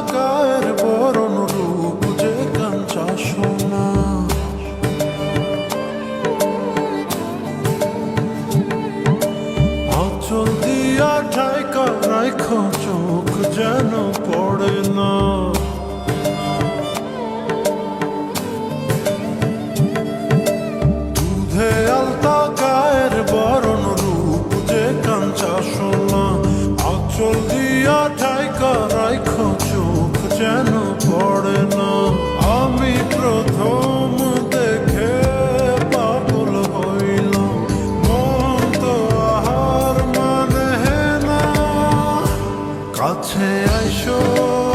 অন্ধকার বরণ আমি প্রথম দেখে তো আহার মানে না। কাছে আইসো।